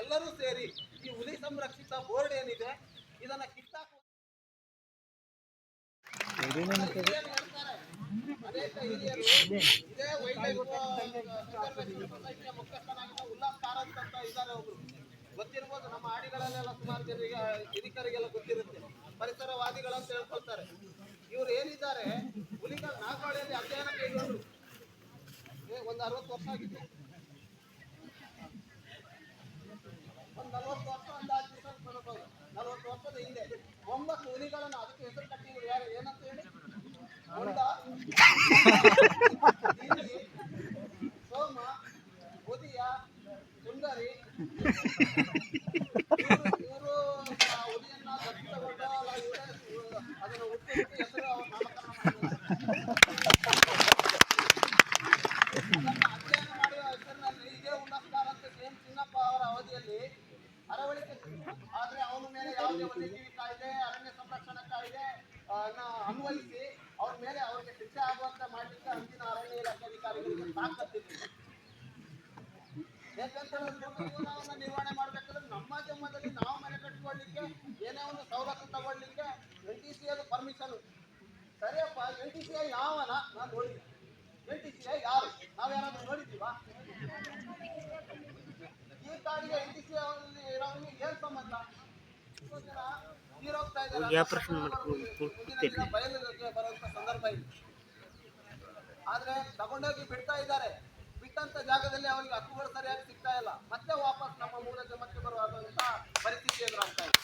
ಎಲ್ಲರೂ ಸೇರಿ ಈ ಹುಲಿ ಸಂರಕ್ಷಿತ ಬೋರ್ಡ್ ಏನಿದೆ, ಇದನ್ನ ಕಿತ್ತಾಕು ಇದೇ ಉಲ್ಲಾಸ್ ಇದ್ದಾರೆ ಗೊತ್ತಿರ್ಬೋದು ನಮ್ಮ ಹಾಡಿಗಳಲ್ಲೆಲ್ಲ ಸುಮಾರು ಜನರಿಗೆ, ಹಿರಿಕರಿಗೆಲ್ಲ ಗೊತ್ತಿರುತ್ತೆ. ಪರಿಸರವಾದಿಗಳು ಅಂತ ಹೇಳ್ಕೊಳ್ತಾರೆ. ಇವ್ರು ಏನಿದ್ದಾರೆ, ಹುಲಿಗಳ ನಾಗವಾಡಿಯಲ್ಲಿ ಅಧ್ಯಯನ ಕೈಗೊಂಡ್ರು ಒಂದು ಅರವತ್ತು ವರ್ಷ ಆಗಿತ್ತು ನಲವತ್ತು ವರ್ಷ ಅಂದಾಜು ದಿವಸ ಬರಬಹುದು ನಲವತ್ತು ವರ್ಷದ ಹಿಂದೆ. ಒಂಬತ್ತು ಹುಲಿಗಳನ್ನು ಅದಕ್ಕೆ ಹೆಸರು ಕಟ್ಟಿದ್ರು ಯಾರು? ಏನಂತ ಹೇಳಿ ಹೊಂಡ ಇಲ್ಲಿ ಸೋಮ ಉದಿಯ ಸುಂದರಿ ಇವರು ಹುಲಿಯನ್ನ ದತ್ತಗೊಂಡ ಅದನ್ನು ಹುಟ್ಟು ಹೆಸರು ಅವ್ರು ನಾಮಕರಣ ಮಾಡಿದ್ರು ಅದನ್ನ ಅಧ್ಯಯನ ಮಾಡುವ ಹೆಸರಿನಲ್ಲಿ ಇದೇ ಉನ್ನಸ್ಕಾರ ಅಂತ ಸಿ.ಎಂ. ಚಿನ್ನಪ್ಪ ಅವರ ಅವಧಿಯಲ್ಲಿ ಅರವಳಿಕೆ ಆದ್ರೆ ಅವನ ಮೇಲೆ ಯಾವುದೇ ವನ್ಯಜೀವಿ ಕಾಯ್ದೆ ಅರಣ್ಯ ಸಂರಕ್ಷಣಾ ಕಾಯ್ದೆ ಆ, ನ ಅನ್ವಯಿಸಿ ಅವ್ರ ಮೇಲೆ ಅವರಿಗೆ ಶಿಕ್ಷೆ ಆಗುವಂತೆ ಮಾಡಲಿಕ್ಕೆ ಅಂದಿನ ಅರಣ್ಯ ಇಲಾಖೆ ಅಧಿಕಾರಿಗಳಿಗೆ ತಾಕತ್ತಿತ್ತು ಯಾಕಂತೇಳಿದ್ರೆ ಜೀವನವನ್ನ ನಿರ್ವಹಣೆ ಮಾಡ್ಬೇಕಾದ್ರೆ ನಮ್ಮ ಜನ್ಮದಲ್ಲಿ ನಾವು ಮನೆ ಕಟ್ಕೊಳ್ಳಿಕ್ಕೆ ಏನೇ ಒಂದು ಸವಲತ್ತು ತಗೊಳ್ಳಿಕ್ಕೆ ಎನ್ ಟಿ ಸಿ ಅದು ಪರ್ಮಿಷನ್ ಸರಿಯಪ್ಪ ಎನ್ ಟಿ ಸಿ ಯಾವನ? ನಾನು ನೋಡಿದ್ದೆ ಎನ್ ಟಿ ಸಿ ಯಾರು? ನಾವು ಯಾರಾದ್ರೂ ನೋಡಿದ್ದೀವಾ? ಈ ಕಾಡಿಗೆ ಎನ್ ಟಿ ಸಿ ಇರೋರಿಗೆ ಏನ್ ಸಂಬಂಧ? ಎಷ್ಟೋ ಜನ ತೀರೋಗ್ತಾ ಇದ್ದಾರೆ. ಬಯಲಿಗೆ ಬರುವಂತ ಸಂದರ್ಭ ಇದೆ ಆದ್ರೆ ತಗೊಂಡೋಗಿ ಬಿಡ್ತಾ ಇದ್ದಾರೆ. ಬಿಟ್ಟಂತ ಜಾಗದಲ್ಲಿ ಅವರಿಗೆ ಹಕ್ಕುಗಳು ಸರಿಯಾಗಿ ಸಿಗ್ತಾ ಇಲ್ಲ. ಮತ್ತೆ ವಾಪಸ್ ನಮ್ಮ ಮೂಲ ಜನ್ಮಕ್ಕೆ ಬರುವಂತ ಪರಿಸ್ಥಿತಿ ಎದುರಾಗ್ತಾ ಇದೆ.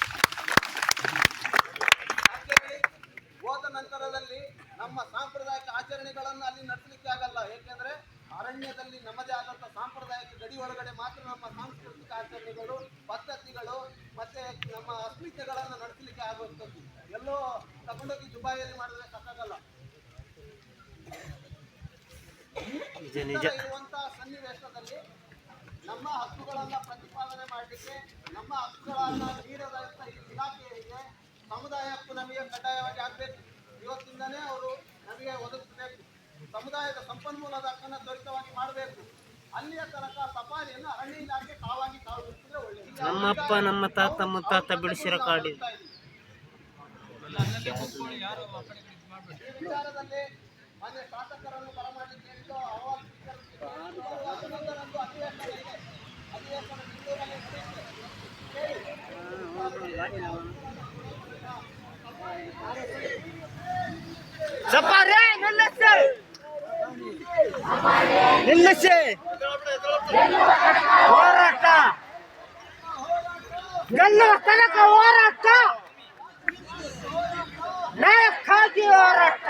ಹೋದ ನಂತರದಲ್ಲಿ ನಮ್ಮ ಸಾಂಪ್ರದಾಯಿಕ ಆಚರಣೆಗಳನ್ನು ಅಲ್ಲಿ ನಡೆಸಲಿಕ್ಕೆ ಆಗಲ್ಲ. ಏಕೆಂದ್ರೆ ಅರಣ್ಯದಲ್ಲಿ ನಮ್ಮದೇ ಆದಂತ ಸಾಂಪ್ರದಾಯಿಕ ಗಡಿ ಒಳಗಡೆ ಮಾತ್ರ ನಮ್ಮ ಸಾಂಸ್ಕೃತಿಕ ಆಚರಣೆಗಳು ಪದ್ಧತಿಗಳು ಮತ್ತೆ ನಮ್ಮ ಅಸ್ಮಿತೆಗಳನ್ನು ನಡೆಸಲಿಕ್ಕೆ ಆಗುವಂಥದ್ದು. ಎಲ್ಲೋ ತಗೊಂಡೋಗಿ ದುಬಾಯಲ್ಲಿ ಮಾಡಿದ್ರೆ ಸಾಕಾಗಲ್ಲ. ಇರುವಂತಹ ಸನ್ನಿವೇಶದಲ್ಲಿ ನಮ್ಮ ಹಕ್ಕುಗಳನ್ನ ಪ್ರತಿಪಾದನೆ ಮಾಡಲಿಕ್ಕೆ ನಮ್ಮ ಹಕ್ಕುಗಳನ್ನ ನೀಡದಂತ ಈ ಇಲಾಖೆಯರಿಗೆ ಸಮುದಾಯ ಹಕ್ಕು ನಮಗೆ ಕಡ್ಡಾಯವಾಗಿ ಆಗ್ಬೇಕು. ಇವತ್ತಿಂದನೇ ಅವರು ನಮಗೆ ಒದಗಿಸಬೇಕು. ಸಮುದಾಯದ ಸಂಪನ್ಮೂಲದ ಹಕ್ಕನ್ನು ತ್ವರಿತವಾಗಿ ಮಾಡಬೇಕು. ಅಲ್ಲಿಯ ತನಕ ಸಫಾರಿಯನ್ನು ಅರಣ್ಯ ಇಲಾಖೆ ತಾವಾಗಿ ತಾವು ಬಿಟ್ಟಿದ್ರೆ ಒಳ್ಳೆಯದು ನಮ್ಮಪ್ಪ ನಮ್ಮ ತಾತ ಮುತ್ತಾತ ಬಿಡಿಸಿರೋ ಕಾಡಿ. ಈ ವಿಚಾರದಲ್ಲಿ ಮಾನ್ಯ ಶಾಸಕರನ್ನು ಬರಮಾಡಲಿಕ್ಕೆ ಎಷ್ಟು ಅಹವಾಲು ಅಧಿವೇಶನ ಇದೆ ಅಧಿವೇಶನ ನಿಲ್ಲಿಸಿ ನಿಲ್ಲಿಸಿ ಹೋರಾಟ ಗೆಲ್ಲುವ ತನಕ ಹೋರಾಟ ನ್ಯಾಯಕ್ಕಾಗಿ ಹೋರಾಟ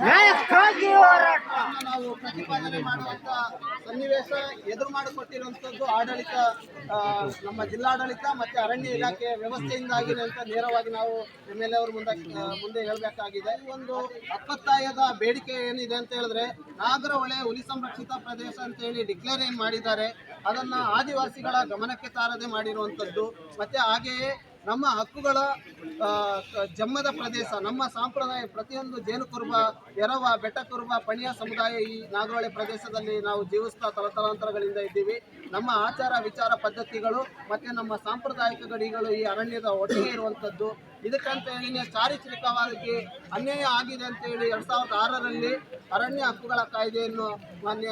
ನ್ಯಾಯಕ್ಕಾಗಿ ನಾವು ಪ್ರತಿಪಾದನೆ ಮಾಡುವಂತ ಸನ್ನಿವೇಶ ಎದುರು ಮಾಡಿಕೊಟ್ಟಿರುವಂತದ್ದು ಆಡಳಿತ ನಮ್ಮ ಜಿಲ್ಲಾಡಳಿತ ಮತ್ತೆ ಅರಣ್ಯ ಇಲಾಖೆ ವ್ಯವಸ್ಥೆಯಿಂದಾಗಿ ಅಂತ ನೇರವಾಗಿ ನಾವು ಎಂ ಎಲ್ ಎ ಮುಂದೆ ಮುಂದೆ ಹೇಳಬೇಕಾಗಿದೆ. ಒಂದು ಅಪ್ಪತ್ತಾಯದ ಬೇಡಿಕೆ ಏನಿದೆ ಅಂತ ಹೇಳಿದ್ರೆ ನಾಗರಹೊಳೆ ಹುಲಿ ಸಂರಕ್ಷಿತ ಪ್ರದೇಶ ಅಂತ ಹೇಳಿ ಡಿಕ್ಲೇರ್ ಏನ್ ಮಾಡಿದ್ದಾರೆ, ಅದನ್ನ ಆದಿವಾಸಿಗಳ ಗಮನಕ್ಕೆ ತಾರದೆ ಮಾಡಿರುವಂತದ್ದು. ಮತ್ತೆ ಹಾಗೆಯೇ ನಮ್ಮ ಹಕ್ಕುಗಳ ಜಮ್ಮದ ಪ್ರದೇಶ, ನಮ್ಮ ಸಂಪ್ರದಾಯ ಪ್ರತಿಯೊಂದು ಜೇನು ಕುರುಬ, ಎರವ, ಬೆಟ್ಟ ಕುರುಬ, ಪಣಿಯ ಸಮುದಾಯ ಈ ನಾಗರಹೊಳೆ ಪ್ರದೇಶದಲ್ಲಿ ನಾವು ಜೀವಿಸ್ತಾ ತಲತಲಾಂತರಗಳಿಂದ ಇದ್ದೀವಿ. ನಮ್ಮ ಆಚಾರ ವಿಚಾರ ಪದ್ಧತಿಗಳು ಮತ್ತು ನಮ್ಮ ಸಾಂಪ್ರದಾಯಿಕ ಗಡಿಗಳು ಈ ಅರಣ್ಯದ ಒಟ್ಟಿಗೆ ಇರುವಂಥದ್ದು. ಇದಕ್ಕಂತ ಹೇಳಿ ಚಾರಿತ್ರಿಕವಾಗಿ ಅನ್ಯಾಯ ಆಗಿದೆ ಅಂತ ಹೇಳಿ ಎರಡ್ ಸಾವಿರದ ಆರರಲ್ಲಿ ಅರಣ್ಯ ಹಕ್ಕುಗಳ ಕಾಯ್ದೆಯನ್ನು ಮಾನ್ಯ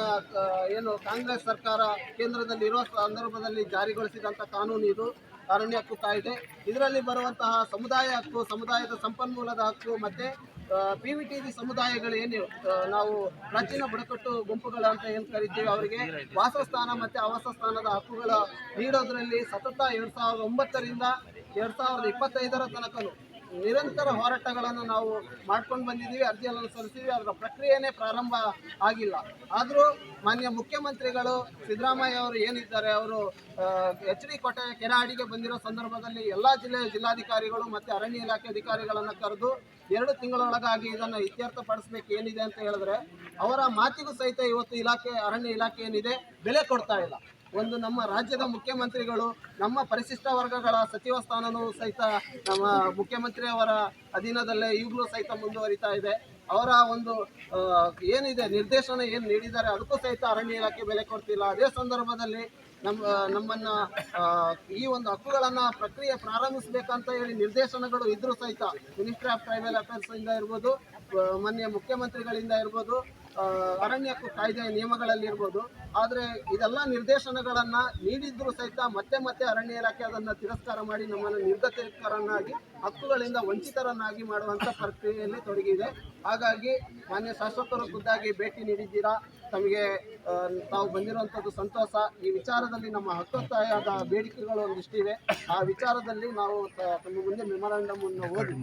ಏನು ಕಾಂಗ್ರೆಸ್ ಸರ್ಕಾರ ಕೇಂದ್ರದಲ್ಲಿ ಇರುವ ಸಂದರ್ಭದಲ್ಲಿ ಜಾರಿಗೊಳಿಸಿದಂಥ ಕಾನೂನು ಇದು. ಅರಣ್ಯ ಹಕ್ಕು ಕಾಯ್ದೆ. ಇದರಲ್ಲಿ ಬರುವಂತಹ ಸಮುದಾಯ ಹಕ್ಕು, ಸಮುದಾಯದ ಸಂಪನ್ಮೂಲದ ಹಕ್ಕು ಮತ್ತೆ ಪಿ ವಿ ಟಿ ಸಮುದಾಯಗಳು ಏನು ನಾವು ಪ್ರಾಚೀನ ಬುಡಕಟ್ಟು ಗುಂಪುಗಳು ಅಂತ ಏನು ಕರಿತೀವಿ ಅವರಿಗೆ ವಾಸಸ್ಥಾನ ಮತ್ತೆ ಆವಾಸ ಸ್ಥಾನದ ಹಕ್ಕುಗಳ ನೀಡೋದ್ರಲ್ಲಿ ಸತತ ಎರಡು ಸಾವಿರದ ಒಂಬತ್ತರಿಂದ ಎರಡು ಸಾವಿರದ ಇಪ್ಪತ್ತೈದರ ತನಕನು ನಿರಂತರ ಹೋರಾಟಗಳನ್ನು ನಾವು ಮಾಡ್ಕೊಂಡು ಬಂದಿದ್ದೀವಿ, ಅರ್ಜಿಯನ್ನು ಸಲ್ಲಿಸಿದ್ವಿ ಅದರ ಪ್ರಕ್ರಿಯೆನೇ ಪ್ರಾರಂಭ ಆಗಿಲ್ಲ. ಆದರೂ ಮಾನ್ಯ ಮುಖ್ಯಮಂತ್ರಿಗಳು ಸಿದ್ದರಾಮಯ್ಯ ಅವರು ಏನಿದ್ದಾರೆ, ಅವರು ಎಚ್ ಡಿ ಕೋಟೆ ಕೆರಾಡಿಗೆ ಬಂದಿರೋ ಸಂದರ್ಭದಲ್ಲಿ ಎಲ್ಲ ಜಿಲ್ಲೆಯ ಜಿಲ್ಲಾಧಿಕಾರಿಗಳು ಮತ್ತು ಅರಣ್ಯ ಇಲಾಖೆ ಅಧಿಕಾರಿಗಳನ್ನು ಕರೆದು ಎರಡು ತಿಂಗಳೊಳಗಾಗಿ ಇದನ್ನು ಇತ್ಯರ್ಥಪಡಿಸ್ಬೇಕು ಏನಿದೆ ಅಂತ ಹೇಳಿದ್ರೆ ಅವರ ಮಾತಿಗೂ ಸಹಿತ ಇವತ್ತು ಇಲಾಖೆ, ಅರಣ್ಯ ಇಲಾಖೆ ಏನಿದೆ, ಬೆಲೆ ಕೊಡ್ತಾ ಇಲ್ಲ. ಒಂದು ನಮ್ಮ ರಾಜ್ಯದ ಮುಖ್ಯಮಂತ್ರಿಗಳು, ನಮ್ಮ ಪರಿಶಿಷ್ಟ ವರ್ಗಗಳ ಸಚಿವ ಸ್ಥಾನವೂ ಸಹಿತ ನಮ್ಮ ಮುಖ್ಯಮಂತ್ರಿಯವರ ಅಧೀನದಲ್ಲೇ ಈಗಲೂ ಸಹಿತ ಮುಂದುವರಿತಾ ಇದೆ. ಅವರ ಒಂದು ಏನಿದೆ, ನಿರ್ದೇಶನ ಏನು ನೀಡಿದ್ದಾರೆ ಅದಕ್ಕೂ ಸಹಿತ ಅರಣ್ಯ ಇಲಾಖೆ ಬೆಲೆ ಕೊಡ್ತಿಲ್ಲ. ಅದೇ ಸಂದರ್ಭದಲ್ಲಿ ನಮ್ಮ, ನಮ್ಮನ್ನ ಈ ಒಂದು ಹಕ್ಕುಗಳನ್ನು ಪ್ರಕ್ರಿಯೆ ಪ್ರಾರಂಭಿಸಬೇಕಂತ ಹೇಳಿ ನಿರ್ದೇಶನಗಳು ಇದ್ರೂ ಸಹಿತ ಮಿನಿಸ್ಟ್ರಿ ಆಫ್ ಟ್ರೈಬಲ್ ಅಫೇರ್ಸ್ ಇಂದ ಇರ್ಬೋದು ಮಾನ್ಯ ಮುಖ್ಯಮಂತ್ರಿಗಳಿಂದ ಇರ್ಬೋದು ಆ, ಅರಣ್ಯ ನಿಯಮಗಳಲ್ಲಿರ್ಬೋದು ಆದರೆ ಇದೆಲ್ಲ ನಿರ್ದೇಶನಗಳನ್ನು ನೀಡಿದ್ರು ಸಹಿತ ಮತ್ತೆ ಮತ್ತೆ ಅರಣ್ಯ ಇಲಾಖೆ ಅದನ್ನು ತಿರಸ್ಕಾರ ಮಾಡಿ ನಮ್ಮನ್ನು ನಿರ್ಗತಿಕರನ್ನಾಗಿ ಹಕ್ಕುಗಳಿಂದ ವಂಚಿತರನ್ನಾಗಿ ಮಾಡುವಂತ ಪ್ರಕ್ರಿಯೆಯಲ್ಲಿ ತೊಡಗಿದೆ. ಹಾಗಾಗಿ ಮಾನ್ಯ ಶಾಸಕರು ಖುದ್ದಾಗಿ ಭೇಟಿ ನೀಡಿದ್ದೀರಾ? ತಮಗೆ ತಾವು ಬಂದಿರುವಂಥದ್ದು ಸಂತೋಷ. ಈ ವಿಚಾರದಲ್ಲಿ ನಮ್ಮ ಹಕ್ಕೊತ್ತಾಯದ ಬೇಡಿಕೆಗಳು ಒಂದಿಷ್ಟಿವೆ ಆ ವಿಚಾರದಲ್ಲಿ ನಾವು ತಮ್ಮ ಮುಂದೆ ಮೆಮೊರಾಂಡಮ್ ಅನ್ನು ಓದಿ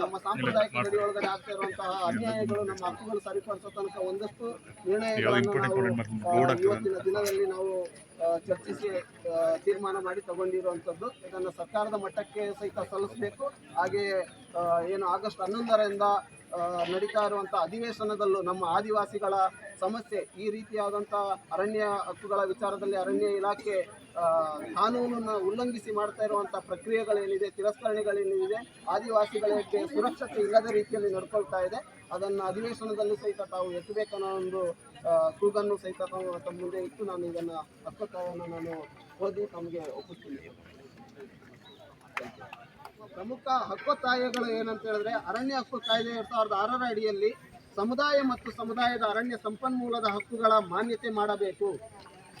ನಮ್ಮ ಸಾಂಪ್ರದಾಯಿಕ ಗಡಿ ಆಗ್ತಾ ಇರುವಂತಹ ಅನ್ಯಾಯಗಳು ನಮ್ಮ ಹಕ್ಕುಗಳು ಸರಿಪಡಿಸೋ ತನಕ ಒಂದಷ್ಟು ನಿರ್ಣಯಗಳನ್ನು ಇವತ್ತಿನ ದಿನದಲ್ಲಿ ನಾವು ಚರ್ಚಿಸಿ ತೀರ್ಮಾನ ಮಾಡಿ ತಗೊಂಡಿರುವಂಥದ್ದು ಇದನ್ನು ಸರ್ಕಾರದ ಮಟ್ಟಕ್ಕೆ ಸಹಿತ ಸಲ್ಲಿಸಬೇಕು. ಹಾಗೆ ಏನು ಆಗಸ್ಟ್ ಹನ್ನೊಂದರಿಂದ ನಡೀತಾ ಇರುವಂಥ ಅಧಿವೇಶನದಲ್ಲೂ ನಮ್ಮ ಆದಿವಾಸಿಗಳ ಸಮಸ್ಯೆ ಈ ರೀತಿಯಾದಂಥ ಅರಣ್ಯ ಹಕ್ಕುಗಳ ವಿಚಾರದಲ್ಲಿ ಅರಣ್ಯ ಇಲಾಖೆ ಕಾನೂನನ್ನು ಉಲ್ಲಂಘಿಸಿ ಮಾಡ್ತಾ ಇರುವಂಥ ಪ್ರಕ್ರಿಯೆಗಳೇನಿದೆ ತಿರಸ್ಕರಣೆಗಳೇನಿದೆ ಆದಿವಾಸಿಗಳಿಗೆ ಸುರಕ್ಷತೆ ಇಲ್ಲದ ರೀತಿಯಲ್ಲಿ ನಡ್ಕೊಳ್ತಾ ಇದೆ. ಅದನ್ನು ಅಧಿವೇಶನದಲ್ಲಿ ಸಹಿತ ತಾವು ಎತ್ತಬೇಕನ್ನೋ ಒಂದು ಕೂಗನ್ನು ಸಹಿತ ತಾವು ತಮ್ಮ ಮುಂದೆ ಇಟ್ಟು ನಾನು ಇದನ್ನು ಹಕ್ಕುತ್ತಾಯವನ್ನು ನಾನು ಓದಿ ತಮಗೆ ಒಪ್ಪಿಸ್ತೀನಿ ಪ್ರಮುಖ ಹಕ್ಕೊತ್ತಾಯಗಳು ಏನಂತ ಹೇಳಿದ್ರೆ, ಅರಣ್ಯ ಹಕ್ಕು ಕಾಯ್ದೆ ಎರಡು ಸಾವಿರದ ಆರರ ಅಡಿಯಲ್ಲಿ ಸಮುದಾಯ ಮತ್ತು ಸಮುದಾಯದ ಅರಣ್ಯ ಸಂಪನ್ಮೂಲದ ಹಕ್ಕುಗಳ ಮಾನ್ಯತೆ ಮಾಡಬೇಕು.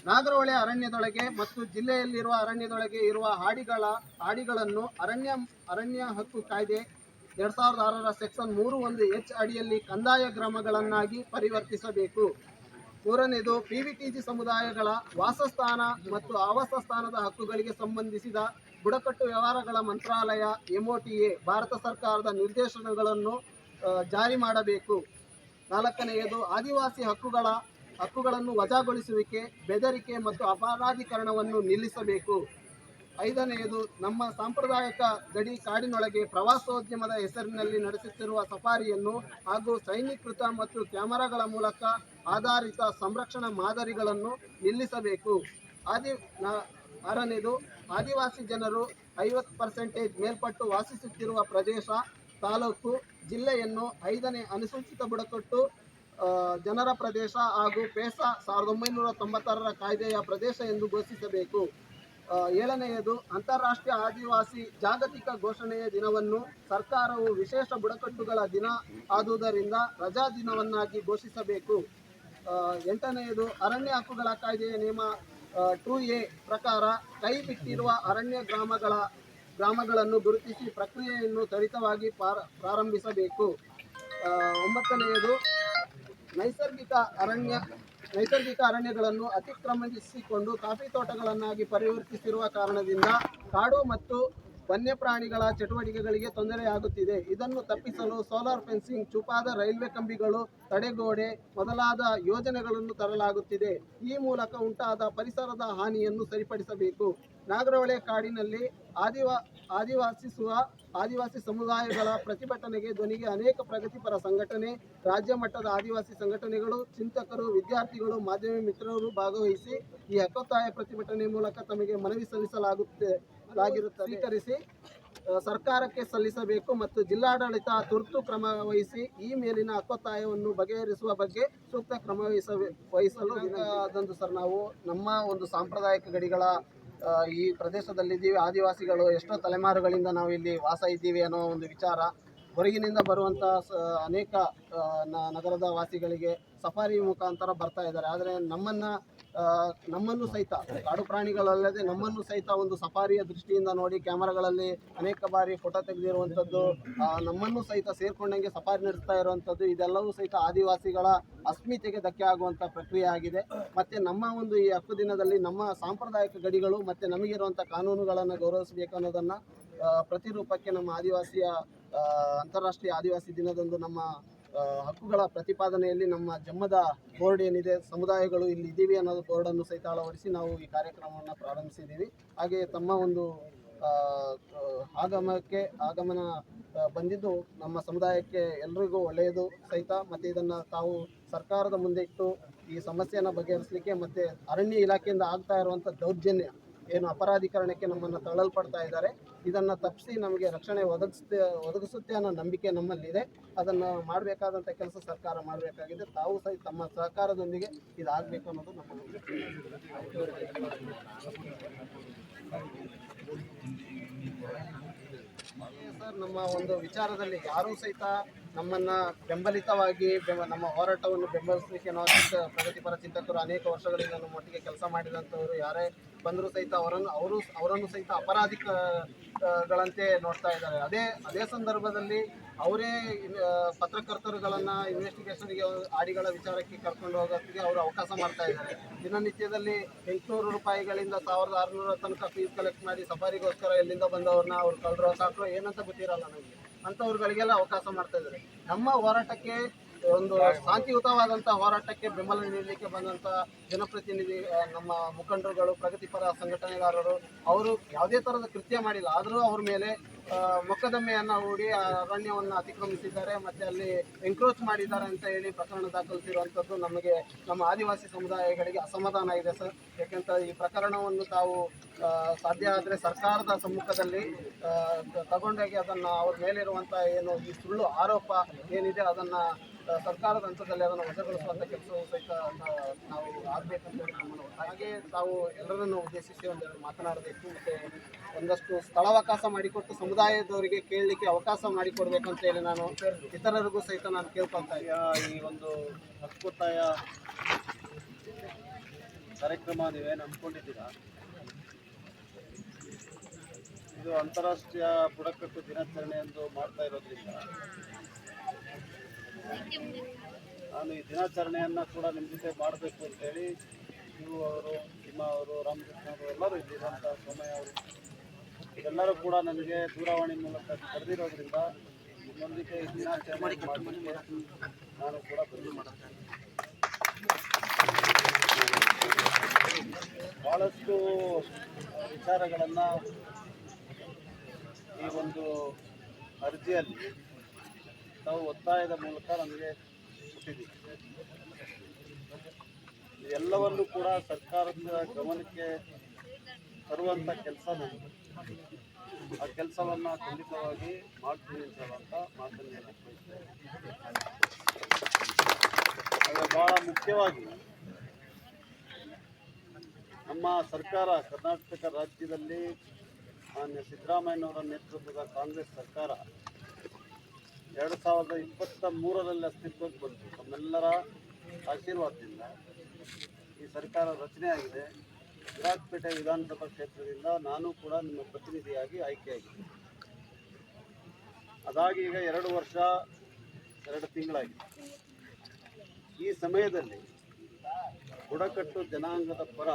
ನಾಗರಹೊಳೆ ಅರಣ್ಯದೊಳಗೆ ಮತ್ತು ಜಿಲ್ಲೆಯಲ್ಲಿರುವ ಅರಣ್ಯದೊಳಗೆ ಇರುವ ಹಾಡಿಗಳ, ಹಾಡಿಗಳನ್ನು ಅರಣ್ಯ ಅರಣ್ಯ ಹಕ್ಕು ಕಾಯ್ದೆ ಎರಡ್ ಸಾವಿರದ ಆರರ ಸೆಕ್ಷನ್ ಮೂರು ಒಂದು ಎಚ್ ಅಡಿಯಲ್ಲಿ ಕಂದಾಯ ಗ್ರಾಮಗಳನ್ನಾಗಿ ಪರಿವರ್ತಿಸಬೇಕು. ಮೂರನೇದು ಪಿವಿಟಿಜಿ ಸಮುದಾಯಗಳ ವಾಸಸ್ಥಾನ ಮತ್ತು ಆವಾಸ ಸ್ಥಾನದ ಹಕ್ಕುಗಳಿಗೆ ಸಂಬಂಧಿಸಿದ ಬುಡಕಟ್ಟು ವ್ಯವಹಾರಗಳ ಮಂತ್ರಾಲಯ ಎಂಒಟಿಎ ಭಾರತ ಸರ್ಕಾರದ ನಿರ್ದೇಶನಗಳನ್ನು ಜಾರಿ ಮಾಡಬೇಕು. ನಾಲ್ಕನೆಯದು ಆದಿವಾಸಿ ಹಕ್ಕುಗಳ, ಹಕ್ಕುಗಳನ್ನು ವಜಾಗೊಳಿಸುವಿಕೆ, ಬೆದರಿಕೆ ಮತ್ತು ಅಪರಾಧೀಕರಣವನ್ನು ನಿಲ್ಲಿಸಬೇಕು. ಐದನೆಯದು, ನಮ್ಮ ಸಾಂಪ್ರದಾಯಿಕ ಗಡಿ ಕಾಡಿನೊಳಗೆ ಪ್ರವಾಸೋದ್ಯಮದ ಹೆಸರಿನಲ್ಲಿ ನಡೆಸುತ್ತಿರುವ ಸಫಾರಿಯನ್ನು ಹಾಗೂ ಸೈನಿಕೃತ ಮತ್ತು ಕ್ಯಾಮರಾಗಳ ಮೂಲಕ ಆಧಾರಿತ ಸಂರಕ್ಷಣಾ ಮಾದರಿಗಳನ್ನು ನಿಲ್ಲಿಸಬೇಕು. ಆದಿ ಆರನೇದು, ಆದಿವಾಸಿ ಜನರು ಐವತ್ತು ಪರ್ಸೆಂಟೇಜ್ ಮೇಲ್ಪಟ್ಟು ವಾಸಿಸುತ್ತಿರುವ ಪ್ರದೇಶ, ತಾಲೂಕು, ಜಿಲ್ಲೆಯನ್ನು ಐದನೇ ಅನುಸೂಚಿತ ಬುಡಕಟ್ಟು ಜನರ ಪ್ರದೇಶ ಹಾಗೂ ಪೇಸಾ ಸಾವಿರದ ಒಂಬೈನೂರ ತೊಂಬತ್ತಾರರ ಕಾಯ್ದೆಯ ಪ್ರದೇಶ ಎಂದು ಘೋಷಿಸಬೇಕು. ಏಳನೆಯದು, ಅಂತಾರಾಷ್ಟ್ರೀಯ ಆದಿವಾಸಿ ಜಾಗತಿಕ ಘೋಷಣೆಯ ದಿನವನ್ನು ಸರ್ಕಾರವು ವಿಶೇಷ ಬುಡಕಟ್ಟುಗಳ ದಿನ ಆದುದರಿಂದ ರಜಾ ದಿನವನ್ನಾಗಿ ಘೋಷಿಸಬೇಕು. ಎಂಟನೆಯದು, ಅರಣ್ಯ ಹಕ್ಕುಗಳ ಕಾಯ್ದೆಯ ನಿಯಮ ಟೂ ಎ ಪ್ರಕಾರ ಕೈ ಬಿಟ್ಟಿರುವ ಅರಣ್ಯ ಗ್ರಾಮಗಳ, ಗ್ರಾಮಗಳನ್ನು ಗುರುತಿಸಿ ಪ್ರಕ್ರಿಯೆಯನ್ನು ತ್ವರಿತವಾಗಿ ಪ್ರಾರ- ಪ್ರಾರಂಭಿಸಬೇಕು. ಒಂಬತ್ತನೆಯದು, ನೈಸರ್ಗಿಕ ಅರಣ್ಯ ನೈಸರ್ಗಿಕ ಅರಣ್ಯಗಳನ್ನು ಅತಿಕ್ರಮಿಸಿಕೊಂಡು ಕಾಫಿ ತೋಟಗಳನ್ನಾಗಿ ಪರಿವರ್ತಿಸಿರುವ ಕಾರಣದಿಂದ ಕಾಡು ಮತ್ತು ವನ್ಯಪ್ರಾಣಿಗಳ ಚಟುವಟಿಕೆಗಳಿಗೆ ತೊಂದರೆಯಾಗುತ್ತಿದೆ. ಇದನ್ನು ತಪ್ಪಿಸಲು ಸೋಲಾರ್ ಫೆನ್ಸಿಂಗ್, ಚುಪಾದ ರೈಲ್ವೆ ಕಂಬಿಗಳು, ತಡೆಗೋಡೆ ಮೊದಲಾದ ಯೋಜನೆಗಳನ್ನು ತರಲಾಗುತ್ತಿದೆ. ಈ ಮೂಲಕ ಉಂಟಾದ ಪರಿಸರದ ಹಾನಿಯನ್ನು ಸರಿಪಡಿಸಬೇಕು. ನಾಗರಹೊಳೆ ಕಾಡಿನಲ್ಲಿ ಆದಿವಾ, ಆದಿವಾಸಿಸುವ ಆದಿವಾಸಿ ಸಮುದಾಯಗಳ ಪ್ರತಿಭಟನೆಗೆ ಧ್ವನಿಗೆ ಅನೇಕ ಪ್ರಗತಿಪರ ಸಂಘಟನೆ, ರಾಜ್ಯ ಮಟ್ಟದ ಆದಿವಾಸಿ ಸಂಘಟನೆಗಳು, ಚಿಂತಕರು, ವಿದ್ಯಾರ್ಥಿಗಳು, ಮಾಧ್ಯಮ ಮಿತ್ರರು ಭಾಗವಹಿಸಿ ಈ ಹಕ್ಕೊತ್ತಾಯ ಪ್ರತಿಭಟನೆ ಮೂಲಕ ತಮಗೆ ಮನವಿ ಸಲ್ಲಿಸಲಾಗುತ್ತೆ ಸ್ವೀಕರಿಸಿ ಸರ್ಕಾರಕ್ಕೆ ಸಲ್ಲಿಸಬೇಕು ಮತ್ತು ಜಿಲ್ಲಾಡಳಿತ ತುರ್ತು ಕ್ರಮ ವಹಿಸಿ ಈ ಮೇಲಿನ ಹಕ್ಕೊತ್ತಾಯವನ್ನು ಬಗೆಹರಿಸುವ ಬಗ್ಗೆ ಸೂಕ್ತ ಕ್ರಮ ವಹಿಸಬೇಕು ವಹಿಸಲು ಅದಂದು ಸರ್, ನಾವು ನಮ್ಮ ಒಂದು ಸಾಂಪ್ರದಾಯಿಕ ಗಡಿಗಳ ಈ ಪ್ರದೇಶದಲ್ಲಿದ್ದೀವಿ. ಆದಿವಾಸಿಗಳು ಎಷ್ಟೋ ತಲೆಮಾರುಗಳಿಂದ ನಾವು ಇಲ್ಲಿ ವಾಸ ಇದ್ದೀವಿ ಅನ್ನೋ ಒಂದು ವಿಚಾರ. ಹೊರಗಿನಿಂದ ಬರುವಂಥ ಅನೇಕ ನಗರದ ವಾಸಿಗಳಿಗೆ ಸಫಾರಿ ಮುಖಾಂತರ ಬರ್ತಾ ಇದ್ದಾರೆ. ಆದರೆ ನಮ್ಮನ್ನು ನಮ್ಮನ್ನು ಸಹಿತ, ಕಾಡು ಪ್ರಾಣಿಗಳಲ್ಲದೆ ನಮ್ಮನ್ನು ಸಹಿತ ಒಂದು ಸಫಾರಿಯ ದೃಷ್ಟಿಯಿಂದ ನೋಡಿ, ಕ್ಯಾಮರಾಗಳಲ್ಲಿ ಅನೇಕ ಬಾರಿ ಫೋಟೋ ತೆಗೆದಿರುವಂಥದ್ದು ನಮ್ಮನ್ನು ಸಹಿತ ಸೇರ್ಕೊಂಡಂಗೆ ಸಫಾರಿ ನಡೆಸ್ತಾ ಇರುವಂಥದ್ದು, ಇದೆಲ್ಲವೂ ಸಹಿತ ಆದಿವಾಸಿಗಳ ಅಸ್ಮಿತೆಗೆ ಧಕ್ಕೆ ಆಗುವಂಥ ಪ್ರಕ್ರಿಯೆ ಆಗಿದೆ. ಮತ್ತು ನಮ್ಮ ಒಂದು ಈ ಹಕ್ಕು ದಿನದಲ್ಲಿ ನಮ್ಮ ಸಾಂಪ್ರದಾಯಿಕ ಗಡಿಗಳು ಮತ್ತು ನಮಗಿರುವಂಥ ಕಾನೂನುಗಳನ್ನು ಗೌರವಿಸಬೇಕು ಅನ್ನೋದನ್ನು ಪ್ರತಿರೂಪಕ್ಕೆ ನಮ್ಮ ಆದಿವಾಸಿಯ ಅಂತಾರಾಷ್ಟ್ರೀಯ ಆದಿವಾಸಿ ದಿನದಂದು ನಮ್ಮ ಹಕ್ಕುಗಳ ಪ್ರತಿಪಾದನೆಯಲ್ಲಿ ನಮ್ಮ ಜಮ್ಮದ ಬೋರ್ಡ್ ಏನಿದೆ, ಸಮುದಾಯಗಳು ಇಲ್ಲಿ ಇದ್ದೀವಿ ಅನ್ನೋದು ಬೋರ್ಡನ್ನು ಸಹಿತ ಅಳವಡಿಸಿ ನಾವು ಈ ಕಾರ್ಯಕ್ರಮವನ್ನು ಪ್ರಾರಂಭಿಸಿದ್ದೀವಿ. ಹಾಗೆ ತಮ್ಮ ಒಂದು ಆಗಮನಕ್ಕೆ ಆಗಮನ ಬಂದಿದ್ದು ನಮ್ಮ ಸಮುದಾಯಕ್ಕೆ ಎಲ್ರಿಗೂ ಒಳ್ಳೆಯದು ಸಹಿತ. ಮತ್ತು ಇದನ್ನು ತಾವು ಸರ್ಕಾರದ ಮುಂದೆ ಇಟ್ಟು ಈ ಸಮಸ್ಯೆಯನ್ನು ಬಗೆಹರಿಸಲಿಕ್ಕೆ ಮತ್ತು ಅರಣ್ಯ ಇಲಾಖೆಯಿಂದ ಆಗ್ತಾ ಇರುವಂಥ ದೌರ್ಜನ್ಯ ಏನು ಅಪರಾಧೀಕರಣಕ್ಕೆ ನಮ್ಮನ್ನು ತಳ್ಳಲ್ಪಡ್ತಾ ಇದ್ದಾರೆ. ಇದನ್ನು ತಪ್ಪಿಸಿ ನಮಗೆ ರಕ್ಷಣೆ ಒದಗಿಸುತ್ತೆ ಒದಗಿಸುತ್ತೆ ಅನ್ನೋ ನಂಬಿಕೆ ನಮ್ಮಲ್ಲಿದೆ. ಅದನ್ನು ಮಾಡಬೇಕಾದಂಥ ಕೆಲಸ ಸರ್ಕಾರ ಮಾಡಬೇಕಾಗಿದೆ. ತಾವು ಸಹ ತಮ್ಮ ಸಹಕಾರದೊಂದಿಗೆ ಇದಾಗಬೇಕು ಅನ್ನೋದು ನಮ್ಮ ಸರ್, ನಮ್ಮ ಒಂದು ವಿಚಾರದಲ್ಲಿ ಯಾರೂ ಸಹಿತ ನಮ್ಮನ್ನ ಬೆಂಬಲಿತವಾಗಿ ಬೆಂಬ- ನಮ್ಮ ಹೋರಾಟವನ್ನು ಬೆಂಬಲಿಸಲಿಕ್ಕೆ ನಾವು ಪ್ರಗತಿಪರ ಚಿಂತಕರು ಅನೇಕ ವರ್ಷಗಳಿಂದ ನಮ್ಮೊಟ್ಟಿಗೆ ಕೆಲಸ ಮಾಡಿದಂಥವರು ಯಾರೇ ಬಂದರೂ ಸಹಿತ ಅವರನ್ನು, ಅವರು ಅವರನ್ನು ಸಹಿತ ಅಪರಾಧಿ ಕ- ನೋಡ್ತಾ ಇದ್ದಾರೆ. ಅದೇ ಅದೇ ಸಂದರ್ಭದಲ್ಲಿ ಅವರೇ ಪತ್ರಕರ್ತರುಗಳನ್ನು ಇನ್ವೆಸ್ಟಿಗೇಷನ್ಗೆ ಆಡಿಗಳ ವಿಚಾರಕ್ಕೆ ಕರ್ಕೊಂಡು ಹೋಗೋದಕ್ಕೆ ಅವರು ಅವಕಾಶ ಮಾಡ್ತಾ ಇದ್ದಾರೆ. ದಿನನಿತ್ಯದಲ್ಲಿ ಎಂಟುನೂರು ರೂಪಾಯಿಗಳಿಂದ ಸಾವಿರದ ಆರುನೂರ ತನಕ ಫೀಸ್ ಕಲೆಕ್ಟ್ ಮಾಡಿ ಸಫಾರಿಗೋಸ್ಕರ ಎಲ್ಲಿಂದ ಬಂದವ್ರನ್ನ ಅವ್ರು ಕಳ್ಳರು ಸಾಕರು ಏನಂತ ಗೊತ್ತಿರಲ್ಲ ನನಗೆ ಅಂಥವ್ರುಗಳಿಗೆಲ್ಲ ಅವಕಾಶ ಮಾಡ್ತಾ ಇದ್ದಾರೆ. ನಮ್ಮ ಹೋರಾಟಕ್ಕೆ ಒಂದು ಶಾಂತಿಯುತವಾದಂಥ ಹೋರಾಟಕ್ಕೆ ಬೆಂಬಲ ನೀಡಲಿಕ್ಕೆ ಬಂದಂಥ ಜನಪ್ರತಿನಿಧಿ ನಮ್ಮ ಮುಖಂಡರುಗಳು ಪ್ರಗತಿಪರ ಸಂಘಟನೆಗಾರರು, ಅವರು ಯಾವುದೇ ಥರದ ಕೃತ್ಯ ಮಾಡಿಲ್ಲ. ಆದರೂ ಅವ್ರ ಮೇಲೆ ಮೊಕದ್ದಮೆಯನ್ನು ಹೂಡಿ ಅರಣ್ಯವನ್ನು ಅತಿಕ್ರಮಿಸಿದ್ದಾರೆ ಮತ್ತು ಅಲ್ಲಿ ಎನ್ಕ್ರೋಚ್ ಮಾಡಿದ್ದಾರೆ ಅಂತ ಹೇಳಿ ಪ್ರಕರಣ ದಾಖಲಿಸಿರುವಂಥದ್ದು ನಮಗೆ, ನಮ್ಮ ಆದಿವಾಸಿ ಸಮುದಾಯಗಳಿಗೆ ಅಸಮಾಧಾನ ಇದೆ ಸರ್. ಯಾಕೆಂತ ಈ ಪ್ರಕರಣವನ್ನು ತಾವು ಸಾಧ್ಯ ಆದರೆ ಸರ್ಕಾರದ ಸಮ್ಮುಖದಲ್ಲಿ ತಗೊಂಡೋಗಿ ಅದನ್ನು ಅವ್ರ ಮೇಲಿರುವಂಥ ಏನು ಈ ಸುಳ್ಳು ಆರೋಪ ಏನಿದೆ ಅದನ್ನು ಸರ್ಕಾರದ ಹಂತದಲ್ಲಿ ಅದನ್ನು ವಜಗೊಳಿಸುವಂಥ ಕೆಲಸವು ಸಹಿತ ನಾವು ಆಗಬೇಕಂತ ಹೇಳಿ. ಹಾಗೆ ತಾವು ಎಲ್ಲರನ್ನು ಉದ್ದೇಶಿಸಿ ಒಂದೆರಡು ಮಾತನಾಡಬೇಕು ಮತ್ತು ಒಂದಷ್ಟು ಸ್ಥಳಾವಕಾಶ ಮಾಡಿಕೊಟ್ಟು ಸಮುದಾಯದವರಿಗೆ ಕೇಳಲಿಕ್ಕೆ ಅವಕಾಶ ಮಾಡಿಕೊಡ್ಬೇಕಂತ ಹೇಳಿ ನಾನು ಇತರರಿಗೂ ಸಹಿತ ನಾನು ಕೇಳ್ಕೊಳ್ತಾ ಈ ಒಂದು ಹಕ್ಕೊತ್ತಾಯ ಕಾರ್ಯಕ್ರಮ ನೀವೇನು ಅಂದ್ಕೊಂಡಿದ್ದೀರಾ ಇದು ಅಂತಾರಾಷ್ಟ್ರೀಯ ಬುಡಕಟ್ಟು ದಿನಾಚರಣೆ ಎಂದು ಮಾಡ್ತಾ ಇರೋದ್ರಿಂದ ನಾನು ಈ ದಿನಾಚರಣೆಯನ್ನು ಕೂಡ ನಿಮ್ಮ ಜೊತೆ ಮಾಡಬೇಕು ಅಂತೇಳಿ ನೀವು ಅವರು ನಿಮ್ಮ ಅವರು ರಾಮಕೃಷ್ಣ ಅವರು ಎಲ್ಲರೂ ಇಲ್ಲಿರುವಂಥ ಸಮಯ ಅವರು. ಎಲ್ಲರೂ ಕೂಡ ನನಗೆ ದೂರವಾಣಿ ಮೂಲಕ ಕರೆದಿರೋದ್ರಿಂದ ನಿಮ್ಮೊಂದಿಗೆ ಈ ದಿನಾಚರಣೆ ಮಾಡಲಿಕ್ಕೆ ನಾನು ಕೂಡ ಬಂದು ಮಾಡುತ್ತೇನೆ ಭಾಳಷ್ಟು ವಿಚಾರಗಳನ್ನು ಈ ಒಂದು ಅರ್ಜಿಯಲ್ಲಿ ತಾವು ಒತ್ತಾಯದ ಮೂಲಕ ನಮಗೆ ಕೊಟ್ಟಿದ್ದೀವಿ. ಎಲ್ಲವನ್ನು ಕೂಡ ಸರ್ಕಾರದ ಗಮನಕ್ಕೆ ತರುವಂಥ ಕೆಲಸ ನಾನು ಆ ಕೆಲಸವನ್ನು ಖಂಡಿತವಾಗಿ ಮಾಡ್ತೀನಿ ಅಂತ ಮಾತನ್ನು ಆದರೆ ಭಾಳ ಮುಖ್ಯವಾಗಿ ನಮ್ಮ ಸರ್ಕಾರ ಕರ್ನಾಟಕ ರಾಜ್ಯದಲ್ಲಿ ಮಾನ್ಯ ಸಿದ್ದರಾಮಯ್ಯನವರ ನೇತೃತ್ವದ ಕಾಂಗ್ರೆಸ್ ಸರ್ಕಾರ ಎರಡು ಸಾವಿರದ ಇಪ್ಪತ್ತ ಮೂರರಲ್ಲಿ ಅಸ್ತಿತ್ವಕ್ಕೆ ಬಂತು. ತಮ್ಮೆಲ್ಲರ ಆಶೀರ್ವಾದದಿಂದ ಈ ಸರ್ಕಾರ ರಚನೆ ಆಗಿದೆ ವಿರಾಜಪೇಟೆ ವಿಧಾನಸಭಾ ಕ್ಷೇತ್ರದಿಂದ ನಾನು ಕೂಡ ನಿಮ್ಮ ಪ್ರತಿನಿಧಿಯಾಗಿ ಆಯ್ಕೆಯಾಗಿದೆ ಅದಾಗಿ ಈಗ ಎರಡು ವರ್ಷ, ಎರಡು ತಿಂಗಳಾಗಿದೆ. ಈ ಸಮಯದಲ್ಲಿ ಬುಡಕಟ್ಟು ಜನಾಂಗದ ಪರ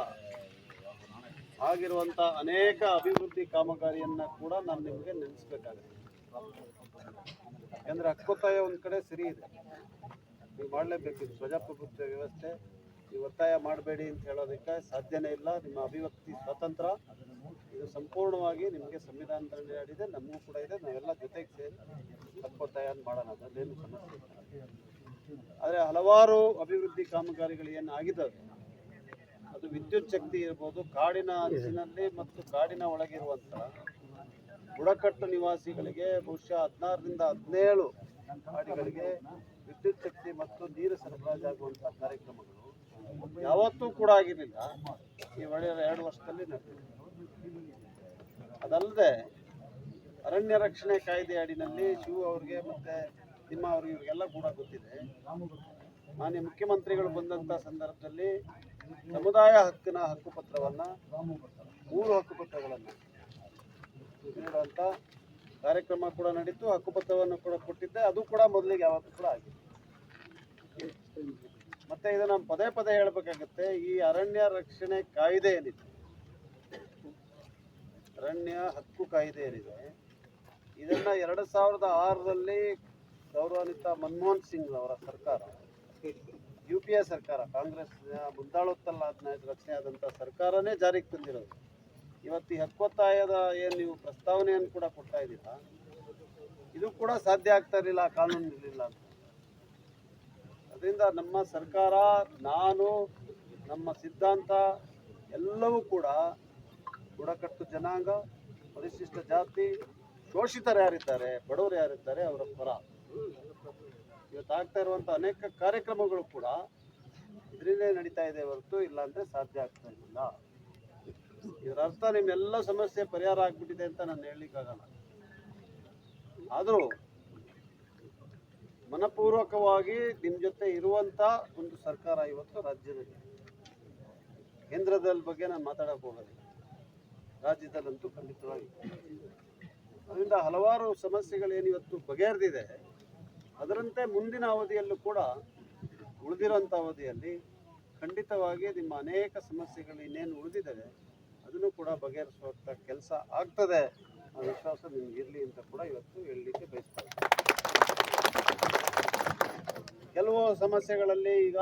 ಆಗಿರುವಂಥ ಅನೇಕ ಅಭಿವೃದ್ಧಿ ಕಾಮಗಾರಿಯನ್ನು ಕೂಡ ನಾನು ನಿಮಗೆ ನೆನೆಸ್ಬೇಕಾಗುತ್ತೆ. ಯಾಕಂದರೆ ಹಕ್ಕೊತ್ತಾಯ ಒಂದು ಕಡೆ ಸರಿ ಇದೆ. ನೀವು ಮಾಡಲೇಬೇಕು, ಇದು ಪ್ರಜಾಪ್ರಭುತ್ವ ವ್ಯವಸ್ಥೆ. ನೀವು ಒತ್ತಾಯ ಮಾಡಬೇಡಿ ಅಂತ ಹೇಳೋದಕ್ಕೆ ಸಾಧ್ಯನೇ ಇಲ್ಲ. ನಿಮ್ಮ ಅಭಿವ್ಯಕ್ತಿ ಸ್ವಾತಂತ್ರ್ಯ ಇದು ಸಂಪೂರ್ಣವಾಗಿ ನಿಮಗೆ ಸಂವಿಧಾನದಲ್ಲಿ ಹೇಳಿದೆ ನಮಗೂ ಕೂಡ ಇದೆ. ನಾವೆಲ್ಲ ಜೊತೆಗೆ ಸೇರಿ ಹಕ್ಕೊತ್ತಾಯ ಮಾಡೋಣ. ಅದರಲ್ಲೇನು ಸಮಸ್ಯೆ ಆದರೆ ಹಲವಾರು ಅಭಿವೃದ್ಧಿ ಕಾಮಗಾರಿಗಳು ಏನು ಆಗಿದ್ದಾವೆ? ಅದು ವಿದ್ಯುತ್ ಶಕ್ತಿ ಇರ್ಬೋದು, ಕಾಡಿನ ಅಂಚಿನಲ್ಲಿ ಮತ್ತು ಕಾಡಿನ ಒಳಗಿರುವಂಥ ಬುಡಕಟ್ಟು ನಿವಾಸಿಗಳಿಗೆ ಬಹುಶಃ ಹದಿನಾರರಿಂದ ಹದಿನೇಳು ಗಾಡಿಗಳಿಗೆ ವಿದ್ಯುತ್ ಶಕ್ತಿ ಮತ್ತು ನೀರು ಸರಬರಾಜಾಗುವಂಥ ಕಾರ್ಯಕ್ರಮಗಳು. ಯಾವತ್ತೂ ಕೂಡ ಆಗಿರಲಿಲ್ಲ. ಈ ಒಳ್ಳೆಯ ಎರಡು ವರ್ಷದಲ್ಲಿ ಅದಲ್ಲದೆ ಅರಣ್ಯ ರಕ್ಷಣೆ ಕಾಯ್ದೆ ಅಡಿನಲ್ಲಿ ಶಿವ ಅವ್ರಿಗೆ ಮತ್ತೆ ನಿಮ್ಮ ಅವ್ರಿಗೆ ಇವರಿಗೆಲ್ಲ ಕೂಡ ಗೊತ್ತಿದೆ. ಮಾನ್ಯ ಮುಖ್ಯಮಂತ್ರಿಗಳು ಬಂದಂತ ಸಂದರ್ಭದಲ್ಲಿ ಸಮುದಾಯ ಹಕ್ಕಿನ ಹಕ್ಕುಪತ್ರವನ್ನು ಮೂರು ಹಕ್ಕುಪತ್ರಗಳನ್ನು ನೀಡುವಂಥ ಕಾರ್ಯಕ್ರಮ ಕೂಡ ನಡೀತು, ಹಕ್ಕುಪತ್ರವನ್ನು ಕೂಡ ಕೊಟ್ಟಿದ್ದೆ. ಅದು ಕೂಡ ಮೊದಲಿಗೆ ಯಾವತ್ತೂ ಕೂಡ ಆಗಿದೆ ಮತ್ತೆ ಇದು ನಾನು ಪದೇ ಪದೇ ಹೇಳಬೇಕಾಗತ್ತೆ, ಈ ಅರಣ್ಯ ರಕ್ಷಣೆ ಕಾಯ್ದೆ ಏನಿದೆ? ಅರಣ್ಯ ಹಕ್ಕು ಕಾಯ್ದೆ ಏನಿದೆ? ಇದನ್ನ ಎರಡು ಸಾವಿರದ ಆರರಲ್ಲಿ ಗೌರವಾನ್ವಿತ ಮನಮೋಹನ್ ಸಿಂಗ್ ಅವರ ಸರ್ಕಾರ, ಯು ಪಿ ಎ ಸರ್ಕಾರ ಕಾಂಗ್ರೆಸ್ ಮುಂದಾಳೊತ್ತಲ್ಲ ರಚನೆ ಆದಂಥ ಸರ್ಕಾರನೇ ಜಾರಿಗೆ ತಂದಿರೋದು. ಇವತ್ತು ಹಕ್ಕೊತ್ತಾಯದ ಏನು ನೀವು ಪ್ರಸ್ತಾವನೆಯನ್ನು ಕೂಡ ಕೊಡ್ತಾ ಇದ್ದೀರಾ? ಇದು ಕೂಡ ಸಾಧ್ಯ ಆಗ್ತಾ ಇರಲಿಲ್ಲ ಕಾನೂನು ಇರಲಿಲ್ಲ ಅಂತ. ಅದರಿಂದ ನಮ್ಮ ಸರ್ಕಾರ, ನಾನು, ನಮ್ಮ ಸಿದ್ಧಾಂತ ಎಲ್ಲವೂ ಕೂಡ ಬುಡಕಟ್ಟು ಜನಾಂಗ, ಪರಿಶಿಷ್ಟ ಜಾತಿ, ಶೋಷಿತರು ಯಾರಿದ್ದಾರೆ, ಬಡವರು ಯಾರಿದ್ದಾರೆ ಅವರ ಪರ. ಇವತ್ತು ಆಗ್ತಾ ಇರುವಂಥ ಅನೇಕ ಕಾರ್ಯಕ್ರಮಗಳು ಕೂಡ ಇದರಿಂದ ನಡೀತಾ ಇದೆ ಹೊರತು ಇಲ್ಲಾಂದರೆ ಸಾಧ್ಯ ಆಗ್ತಾ ಇಲ್ಲ ಇದರ ಅರ್ಥ ನಿಮ್ಮೆಲ್ಲ ಸಮಸ್ಯೆ ಪರಿಹಾರ ಆಗ್ಬಿಟ್ಟಿದೆ ಅಂತ ನಾನು ಹೇಳಲಿಕ್ಕಾಗಲ್ಲ. ಆದರೂ ಮನಪೂರ್ವಕವಾಗಿ ನಿಮ್ಮ ಜೊತೆ ಇರುವಂತ ಒಂದು ಸರ್ಕಾರ ಇವತ್ತು ರಾಜ್ಯದಲ್ಲಿ. ಕೇಂದ್ರದ ಬಗ್ಗೆ ನಾನು ಮಾತಾಡಕ್ಕೆ ಹೋಗೋದಿಲ್ಲ ರಾಜ್ಯದಲ್ಲಂತೂ ಖಂಡಿತವಾಗಿ. ಅದರಿಂದ ಹಲವಾರು ಸಮಸ್ಯೆಗಳೇನು ಇವತ್ತು ಬಗೆಹರಿದಿದೆ. ಅದರಂತೆ ಮುಂದಿನ ಅವಧಿಯಲ್ಲೂ ಕೂಡ ಉಳಿದಿರುವಂಥ ಅವಧಿಯಲ್ಲಿ ಖಂಡಿತವಾಗಿ ನಿಮ್ಮ ಅನೇಕ ಸಮಸ್ಯೆಗಳು ಇನ್ನೇನು ಉಳಿದಿದ್ದಾವೆ ಅದನ್ನು ಕೂಡ ಬಗೆಹರಿಸುವಂಥ ಕೆಲಸ ಆಗ್ತದೆ. ಆ ವಿಶ್ವಾಸ ನಿಮ್ಗೆ ಇರಲಿ ಅಂತ ಕೂಡ ಇವತ್ತು ಹೇಳಲಿಕ್ಕೆ ಬಯಸ್ತಾರೆ. ಕೆಲವು ಸಮಸ್ಯೆಗಳಲ್ಲಿ ಈಗ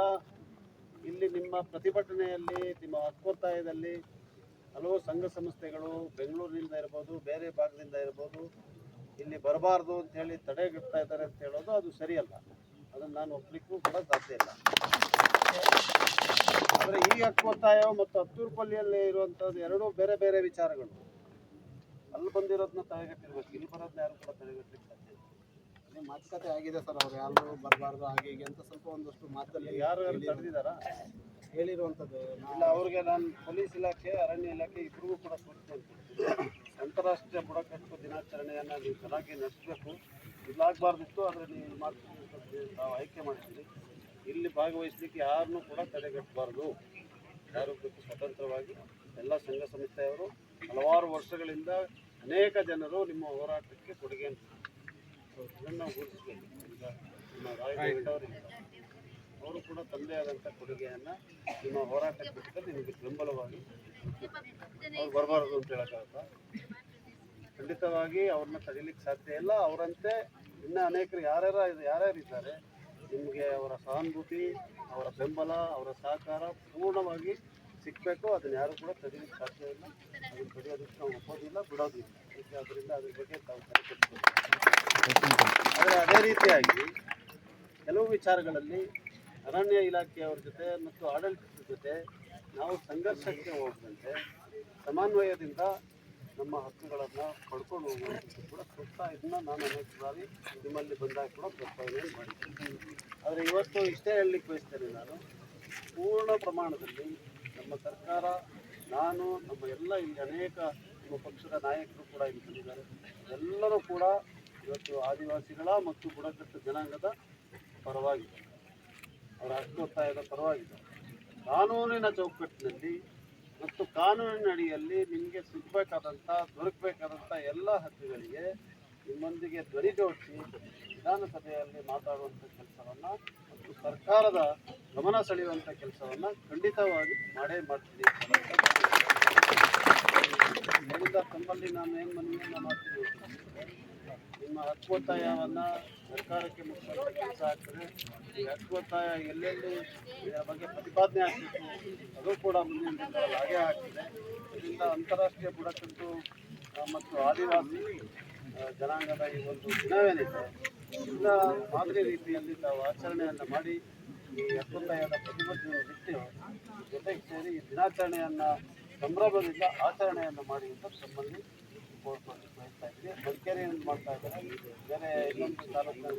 ಇಲ್ಲಿ ನಿಮ್ಮ ಪ್ರತಿಭಟನೆಯಲ್ಲಿ, ನಿಮ್ಮ ಹಕ್ಕೊತ್ತಾಯದಲ್ಲಿ ಹಲವು ಸಂಘ ಸಂಸ್ಥೆಗಳು ಬೆಂಗಳೂರಿನಿಂದ ಇರ್ಬೋದು, ಬೇರೆ ಭಾಗದಿಂದ ಇರ್ಬೋದು, ಇಲ್ಲಿ ಬರಬಾರ್ದು ಅಂತ ಹೇಳಿ ತಡೆಗಟ್ತಾ ಇದ್ದಾರೆ ಅಂತ ಹೇಳೋದು ಅದು ಸರಿಯಲ್ಲ. ಅದನ್ನು ನಾನು ಒಪ್ಪಲಿಕ್ಕೂ ಕೂಡ ಸಾಧ್ಯ ಇಲ್ಲ. ಆದರೆ ಈ ಹಕ್ಕೊತ್ತಾಯ ಮತ್ತು ಹತ್ತೂರುಪಲ್ಲಿಯಲ್ಲಿ ಇರುವಂಥದ್ದು ಎರಡೂ ಬೇರೆ ಬೇರೆ ವಿಚಾರಗಳು. ಅಲ್ಲಿ ಬಂದಿರೋದನ್ನ ತಡೆಗಟ್ಟಿರ್ಬೇಕು ಇಲ್ಲಿ ಬರೋದನ್ನ ಯಾರು ಕೂಡ ತಡೆಗಟ್ಟಲಿಕ್ಕೆ ಸಾಧ್ಯ ಇಲ್ಲ. ಅದೇ ಮಾತುಕತೆ ಆಗಿದೆ ಸರ್ ಅವ್ರು. ಯಾರು ಬರಬಾರ್ದು ಹಾಗೆ ಹೀಗೆ ಅಂತ ಸ್ವಲ್ಪ ಒಂದಷ್ಟು ಮಾತಲ್ಲಿ ಯಾರು ಯಾರು ತಡೆದಿದ್ದಾರಾ? ಹೇಳಿರುವಂಥದ್ದು ಇಲ್ಲ ಅವ್ರಿಗೆ ನಾನು ಪೊಲೀಸ್ ಇಲಾಖೆ ಅರಣ್ಯ ಇಲಾಖೆ ಇಬ್ಬರಿಗೂ ಕೂಡ ಸೂಚಿಸ್ತೇನೆ ಅಂತಾರಾಷ್ಟ್ರೀಯ ಬುಡಕಟ್ಟು ದಿನಾಚರಣೆಯನ್ನು ನೀವು ಚೆನ್ನಾಗಿ ನಡೆಸಬೇಕು. ಇಲ್ಲಾಗಬಾರ್ದಿತ್ತು ಆದರೆ ನೀವು ಮಾಡ್ಕೊಂಡು ನಾವು ಆಯ್ಕೆ ಮಾಡ್ತೀವಿ ಇಲ್ಲಿ ಭಾಗವಹಿಸಲಿಕ್ಕೆ ಯಾರನ್ನೂ ಕೂಡ ತಡೆಗಟ್ಟಬಾರ್ದು. ಯಾರು ಸ್ವತಂತ್ರವಾಗಿ ಎಲ್ಲ ಸಂಘ ಸಂಸ್ಥೆಯವರು ಹಲವಾರು ವರ್ಷಗಳಿಂದ ಅನೇಕ ಜನರು ನಿಮ್ಮ ಹೋರಾಟಕ್ಕೆ ಕೊಡುಗೆ ಇದನ್ನು ಗುರುತಿಸಬೇಕು ಈಗ ನಿಮ್ಮ ರಾಯಗೌಡವರಿಂದ ಅವರು ಕೂಡ ತಂದೆ ಆದಂಥ ಕೊಡುಗೆಯನ್ನು ನಿಮ್ಮ ಹೋರಾಟಕ್ಕೆ ಬಿಟ್ಟರೆ ನಿಮಗೆ ಬೆಂಬಲವಾಗಿ ಅವ್ರು ಬರಬಾರದು ಅಂತ ಹೇಳೋಕ್ಕಾಗತ್ತ? ಖಂಡಿತವಾಗಿ ಅವ್ರನ್ನ ತಡಿಲಿಕ್ಕೆ ಸಾಧ್ಯ ಇಲ್ಲ. ಅವರಂತೆ ಇನ್ನೂ ಅನೇಕರು ಯಾರ್ಯಾರ ಯಾರ್ಯಾರು ಇದ್ದಾರೆ ನಿಮಗೆ ಅವರ ಸಹಾನುಭೂತಿ, ಅವರ ಬೆಂಬಲ, ಅವರ ಸಹಕಾರ ಪೂರ್ಣವಾಗಿ ಸಿಗಬೇಕು. ಅದನ್ನು ಯಾರು ಕೂಡ ತಡೀಲಿಕ್ಕೆ ಸಾಧ್ಯ ಇಲ್ಲ. ಅದನ್ನು ತಡೆಯೋದಕ್ಕೆ ನಾವು ಒಪ್ಪೋದಿಲ್ಲ, ಬಿಡೋದಿಲ್ಲ. ಅದಕ್ಕೆ ಅದರಿಂದ ಅದ್ರ ಬಗ್ಗೆ ತಾವು ಆದರೆ ಅದೇ ರೀತಿಯಾಗಿ ಕೆಲವು ವಿಚಾರಗಳಲ್ಲಿ ಅರಣ್ಯ ಇಲಾಖೆಯವ್ರ ಜೊತೆ ಮತ್ತು ಆಡಳಿತದ ಜೊತೆ ನಾವು ಸಂಘರ್ಷಕ್ಕೆ ಹೋಗದಂತೆ ಸಮನ್ವಯದಿಂದ ನಮ್ಮ ಹಕ್ಕುಗಳನ್ನು ಪಡ್ಕೊಂಡು ಹೋಗುವಂಥದ್ದು ಕೂಡ ಸೂಕ್ತ ಇದನ್ನ ನಾನು ಅನೇಕ ಬಾರಿ ನಿಮ್ಮಲ್ಲಿ ಬಂದಾಗ ಕೂಡ ಪ್ರಸ್ತಾವನೆ ಮಾಡಿದ್ದೀನಿ. ಆದರೆ ಇವತ್ತು ಇಷ್ಟೇ ಹೇಳಲಿಕ್ಕೆ ಬಯಸ್ತೇನೆ ನಾನು, ಪೂರ್ಣ ಪ್ರಮಾಣದಲ್ಲಿ ನಮ್ಮ ಸರ್ಕಾರ, ನಾನು, ನಮ್ಮ ಎಲ್ಲ ಇಲ್ಲಿ ಅನೇಕ ನಮ್ಮ ಪಕ್ಷದ ನಾಯಕರು ಕೂಡ ಇಲ್ಲಿ ಬಂದಿದ್ದಾರೆ. ಎಲ್ಲರೂ ಕೂಡ ಇವತ್ತು ಆದಿವಾಸಿಗಳ ಮತ್ತು ಬುಡಕಟ್ಟು ಜನಾಂಗದ ಪರವಾಗಿದೆ ಅವರ ಹಕ್ಕೊತ್ತಾಯದ ಪರವಾಗಿದೆ ಕಾನೂನಿನ ಚೌಕಟ್ಟಿನಲ್ಲಿ ಮತ್ತು ಕಾನೂನಿನ ಅಡಿಯಲ್ಲಿ ನಿಮಗೆ ಸಿಗಬೇಕಾದಂಥ, ದೊರಕಬೇಕಾದಂಥ ಎಲ್ಲ ಹಕ್ಕುಗಳಿಗೆ ನಿಮ್ಮೊಂದಿಗೆ ಧ್ವನಿ ಜೋಡಿಸಿ ವಿಧಾನಸಭೆಯಲ್ಲಿ ಮಾತಾಡುವಂಥ ಕೆಲಸವನ್ನು ಮತ್ತು ಸರ್ಕಾರದ ಗಮನ ಸೆಳೆಯುವಂಥ ಕೆಲಸವನ್ನು ಖಂಡಿತವಾಗಿ ಮಾಡೇ ಮಾಡ್ತೀನಿ. ಹೇಳಿದ ತಮ್ಮಲ್ಲಿ ನಾನು ಏನು ಮನವಿಯನ್ನು ಮಾಡ್ತೀನಿ? ನಿಮ್ಮ ಹಕ್ಕೊತ್ತಾಯವನ್ನು ಸರ್ಕಾರಕ್ಕೆ ಮುಟ್ಟಿಸುವಂಥ ಕೆಲಸ ಆಗ್ತದೆ. ಹಕ್ಕೊತ್ತಾಯ ಎಲ್ಲೆಲ್ಲಿ ಇದರ ಬಗ್ಗೆ ಪ್ರತಿಪಾದನೆ ಆಗಬೇಕು ಅದು ಕೂಡ ಮುಂದಿನ ದಿನಗಳಲ್ಲಿ ಹಾಗೆ ಆಗ್ತದೆ. ಇದರಿಂದ ಅಂತಾರಾಷ್ಟ್ರೀಯ ಬುಡಕಟ್ಟು ಮತ್ತು ಆದಿವಾಸಿ ಜನಾಂಗದ ಈ ಒಂದು ದಿನವೇನಿದೆ ಎಲ್ಲ ಮಾದರಿ ರೀತಿಯಲ್ಲಿ ತಾವು ಆಚರಣೆಯನ್ನು ಮಾಡಿ, ಈ ಹಕ್ಕೊತ್ತಾಯದ ಪ್ರತಿಭಟನೆ ಬಿಟ್ಟು ಜೊತೆಗೆ ಸೇರಿ ಈ ದಿನಾಚರಣೆಯನ್ನು ಸಂಭ್ರಮದಿಂದ ಆಚರಣೆಯನ್ನು ಮಾಡಿ ಅಂತ ತಮ್ಮಲ್ಲಿ ಮಡಿಕೇರಿಯಲ್ಲಿ ಮಾಡ್ತಾ ಇದ್ದಾರೆ? ಬೇರೆ ಇನ್ನೊಂದು ಮಾಡ್ತಾ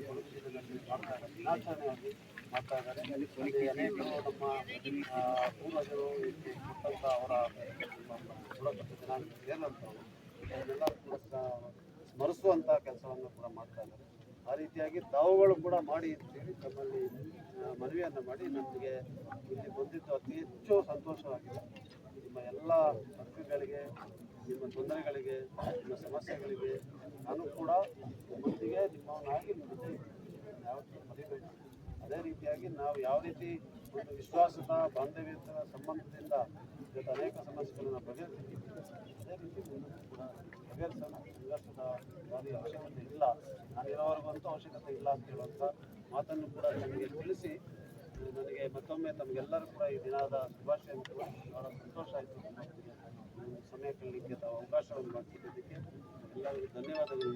ಇದ್ದಾರೆ. ಮಾಡ್ತಾ ಇದ್ದಾರೆ. ಅವರ ಅದನ್ನೆಲ್ಲ ಸ್ಮರಿಸುವಂಥ ಕೆಲಸವನ್ನು ಕೂಡ ಮಾಡ್ತಾ ಇದ್ದಾರೆ. ಆ ರೀತಿಯಾಗಿ ತಾವುಗಳು ಕೂಡ ಮಾಡಿ ಅಂತೇಳಿ ತಮ್ಮಲ್ಲಿ ಮನವಿಯನ್ನು ಮಾಡಿ ನಮಗೆ ಇಲ್ಲಿ ಬಂದಿದ್ದು ಅತಿ ಹೆಚ್ಚು ಸಂತೋಷವಾಗಿದೆ. ನಿಮ್ಮ ಎಲ್ಲ ಹಕ್ಕುಗಳಿಗೆ ನಿಮ್ಮ ತೊಂದರೆಗಳಿಗೆ, ನಿಮ್ಮ ಸಮಸ್ಯೆಗಳಿಗೆ ನಾನು ಕೂಡ ಮುಂದಿಗೆ ನಿಮ್ಮವನಾಗಿ ಇದ್ದೀನಿ. ಯಾವತ್ತೂ ಮರಿಬೇಕು ಅದೇ ರೀತಿಯಾಗಿ ನಾವು ಯಾವ ರೀತಿ ಒಂದು ವಿಶ್ವಾಸದ, ಬಾಂಧವ್ಯದ ಸಂಬಂಧದಿಂದ ಇವತ್ತು ಅನೇಕ ಸಮಸ್ಯೆಗಳನ್ನು ಬಗೆಹರಿಸಿದ್ದೀವಿ, ಅದೇ ರೀತಿ ಮುಂದೆ ಕೂಡ ಬಗೆಹರಿಸೋಣ ಸಂಘರ್ಷದ ಯಾವುದೇ ಅವಶ್ಯಕತೆ ಇಲ್ಲ. ನಾನು ಅವಶ್ಯಕತೆ ಇಲ್ಲ ಅಂತ ಹೇಳುವಂಥ ಮಾತನ್ನು ಕೂಡ ನನಗೆ ತಿಳಿಸಿ, ನನಗೆ ಮತ್ತೊಮ್ಮೆ ತಮಗೆಲ್ಲರೂ ಕೂಡ ಈ ದಿನದ ಶುಭಾಶಯ ಬಹಳ ಸಂತೋಷ ಆಯಿತು. ಸಮಯ ಕಳಲಿಕ್ಕೆ ಅವಕಾಶವನ್ನು ಮಾಡಿಸಿದ್ದಕ್ಕೆ ಎಲ್ಲರಿಗೂ ಧನ್ಯವಾದಗಳು.